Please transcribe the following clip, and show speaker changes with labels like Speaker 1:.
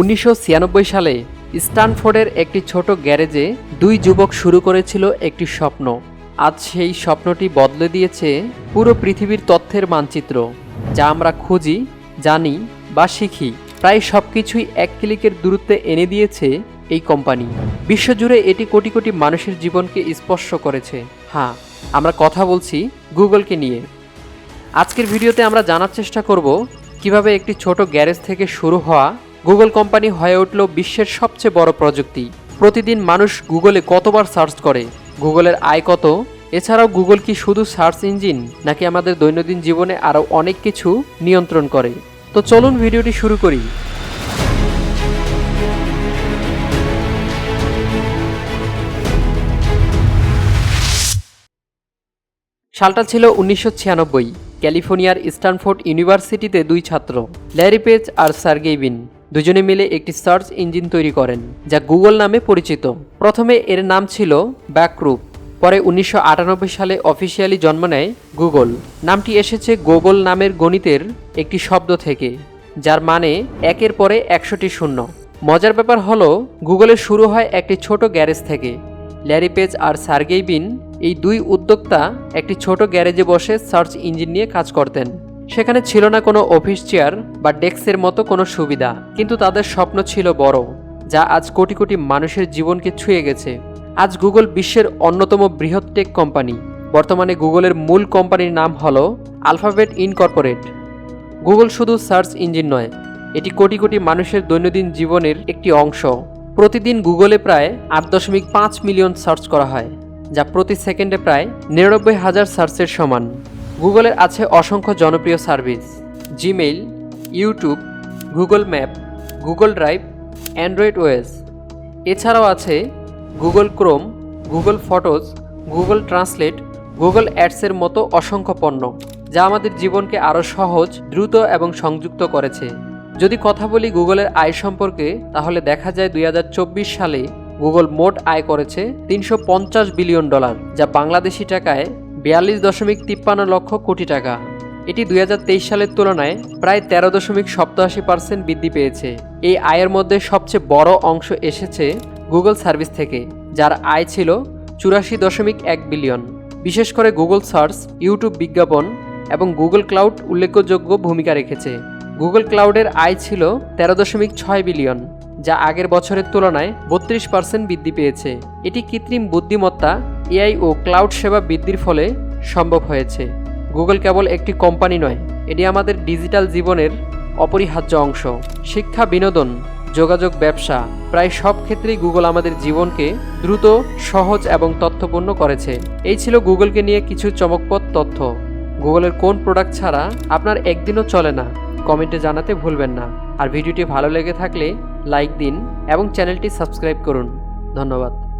Speaker 1: উনিশশো ছিয়ানব্বই সালে স্টানফোর্ডের একটি ছোট গ্যারেজে দুই যুবক শুরু করেছিল একটি স্বপ্ন। আজ সেই স্বপ্নটি বদলে দিয়েছে পুরো পৃথিবীর তথ্যের মানচিত্র, যা আমরা খুঁজি, জানি বা শিখি। প্রায় সব কিছুই এক ক্লিকের দূরত্বে এনে দিয়েছে এই কোম্পানি। বিশ্বজুড়ে এটি কোটি কোটি মানুষের জীবনকে স্পর্শ করেছে। হ্যাঁ আমরা কথা বলছি গুগলকে নিয়ে। আজকের ভিডিওতে আমরা জানার চেষ্টা করব, কীভাবে একটি ছোট গ্যারেজ থেকে শুরু হওয়া গুগল কোম্পানি হয়ে উঠল বিশ্বের সবচেয়ে বড় প্রযুক্তি। প্রতিদিন মানুষ গুগলে কতবার সার্চ করে? গুগলের আয় কত? এছাড়াও গুগল কি শুধু সার্চ ইঞ্জিন, নাকি আমাদের দৈনন্দিন জীবনে আরও অনেক কিছু নিয়ন্ত্রণ করে? তো চলুন ভিডিওটি শুরু করি। সালটা ছিল উনিশশো ছিয়ানব্বই। ক্যালিফোর্নিয়ার স্ট্যানফোর্ড ইউনিভার্সিটিতে দুই ছাত্র, ল্যারি পেজ আর সার্গেইবিন দুজনে মিলে একটি সার্চ ইঞ্জিন তৈরি করেন, যা গুগল নামে পরিচিত। প্রথমে এর নাম ছিল ব্যাকরুপ পরে উনিশশো আটানব্বই সালে অফিসিয়ালি জন্ম নেয় গুগল। নামটি এসেছে গুগল নামের গণিতের একটি শব্দ থেকে, যার মানে একের পরে একশোটি শূন্য। মজার ব্যাপার হলো গুগলের শুরু হয় একটি ছোট গ্যারেজ থেকে। ল্যারি পেজ আর সার্গেই বিন এই দুই উদ্যোক্তা একটি ছোট গ্যারেজে বসে সার্চ ইঞ্জিন নিয়ে কাজ করতেন। সেখানে ছিল না কোনো অফিস চেয়ার বা ডেস্কের মতো কোনো সুবিধা, কিন্তু তাদের স্বপ্ন ছিল বড়, যা আজ কোটি কোটি মানুষের জীবনকে ছুঁয়ে গেছে। আজ গুগল বিশ্বের অন্যতম বৃহৎ টেক কোম্পানি বর্তমানে গুগলের মূল কোম্পানির নাম হল আলফাবেট ইনকর্পোরেট। গুগল শুধু সার্চ ইঞ্জিন নয়, এটি কোটি কোটি মানুষের দৈনন্দিন জীবনের একটি অংশ। প্রতিদিন গুগলে প্রায় আট দশমিক পাঁচ মিলিয়ন সার্চ করা হয়, যা প্রতি সেকেন্ডে প্রায় নিরানব্বই হাজার সার্চের সমান। গুগলের আছে অসংখ্য জনপ্রিয় service, Gmail, YouTube, Google Map, Google Drive, Android Waze এছাড়াও আছে Google Chrome, Google Photos, Google Translate, Google অ্যাডসের মতো অসংখ্য পণ্য, যা আমাদের জীবনকে আরও সহজ, দ্রুত এবং সংযুক্ত করেছে। যদি কথা বলি গুগলের আয় সম্পর্কে, তাহলে দেখা যায় দুই হাজার চব্বিশ সালে গুগল মোট আয় করেছে তিনশো পঞ্চাশ বিলিয়ন ডলার, যা বাংলাদেশি টাকায় বিয়াল্লিশ দশমিক তিপ্পান্ন লক্ষ কোটি টাকা। এটি দুই হাজার তেইশ সালের তুলনায় প্রায় তেরো দশমিক সপ্তাশি পার্সেন্ট বৃদ্ধি পেয়েছে। এই আয়ের মধ্যে সবচেয়ে বড় অংশ এসেছে গুগল সার্ভিস থেকে, যার আয় ছিল চুরাশি দশমিক এক বিলিয়ন। বিশেষ করে গুগল সার্চ, ইউটিউব বিজ্ঞাপন এবং গুগল ক্লাউড উল্লেখযোগ্য ভূমিকা রেখেছে। গুগল ক্লাউডের আয় ছিল তেরো দশমিক ছয় বিলিয়ন, যা আগের বছরের তুলনায় বত্রিশ পার্সেন্ট বৃদ্ধি পেয়েছে। এটি কৃত্রিম বুদ্ধিমত্তা এআই ও ক্লাউড সেবা বৃদ্ধির ফলে সম্ভব হয়েছে। গুগল কেবল একটি কোম্পানি নয়, এটি আমাদের ডিজিটাল জীবনের অপরিহার্য অংশ। শিক্ষা, বিনোদন, যোগাযোগ, ব্যবসা প্রায় সব ক্ষেত্রেই গুগল আমাদের জীবনকে দ্রুত, সহজ এবং তথ্যপূর্ণ করেছে। এই ছিল গুগলকে নিয়ে কিছু চমকপদ তথ্য। গুগলের কোন প্রোডাক্ট ছাড়া আপনার একদিনও চলে না, কমেন্টে জানাতে ভুলবেন না। আর ভিডিওটি ভালো লেগে থাকলে লাইক দিন এবং চ্যানেলটি সাবস্ক্রাইব করুন। ধন্যবাদ।